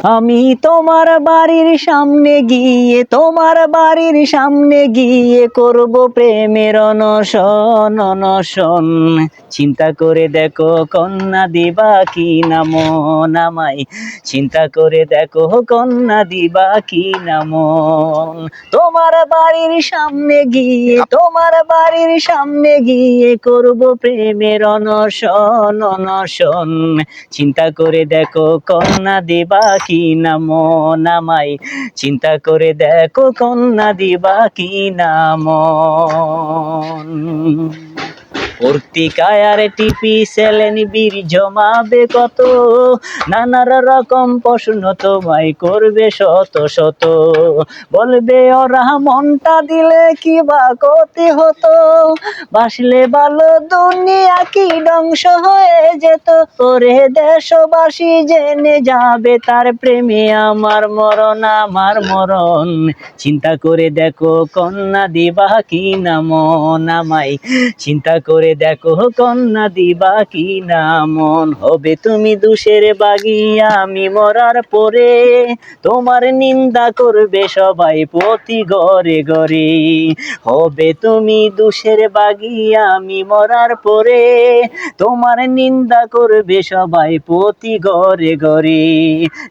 আমি তোমার বাড়ির সামনে গিয়ে, তোমার বাড়ির সামনে গিয়ে করব প্রেমের অনশন অনশন। চিন্তা করে দেখো কন্যা দিবা কি নাম নামাই চিন্তা করে দেখো কন্যা দিবা কি নাম তোমার বাড়ির সামনে গিয়ে, তোমার বাড়ির সামনে গিয়ে করব প্রেমের অনশন অনশন। চিন্তা করে দেখো কন্যা দিবা কি নাম নামাই চিন্তা করে দেখো কন্যা দিবা কি নাম পর্তিকায় টিপি সেলেন বীর জমাবে কত? নানার রকম প্রশ্ন তোমায় করবে শত শত। বলবে, ওরা মনটা দিলে কি বা হতো? বাসলে ভালো দুনিয়া কি ধ্বংস হয়ে যেত? ওরে দেশবাসী জেনে যাবে, তার প্রেমে আমার মরণ আমার মরণ। চিন্তা করে দেখো কন্যা দিবা কি নাম নামাই চিন্তা করে দেখো কন্যা দিবা কি নামন হবে তুমি দুষের বাগিয়া আমি মরার পরে তোমার নিন্দা করবে সবাই প্রতি ঘরে ঘরে। হবে তুমি দুষের বাগিয়া আমি মরার পরে তোমার নিন্দা করবে সবাই প্রতি ঘরে ঘরে।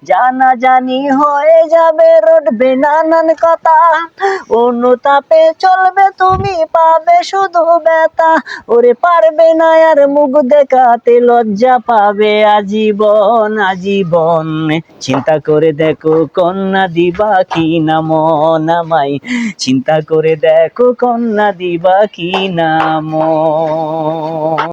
জানা জানি হয়ে যাবে রটবে নানান কথা, অনুতাপে চলবে তুমি পাবে শুধু ব্যথা। ওরে পারবে না আর মুখ দেখাতে লজ্জা পাবে আজীবন আজীবন। চিন্তা করে দেখো কন্যা দিবা কি নাম নামাই চিন্তা করে দেখো কন্যা দিবা কি নাম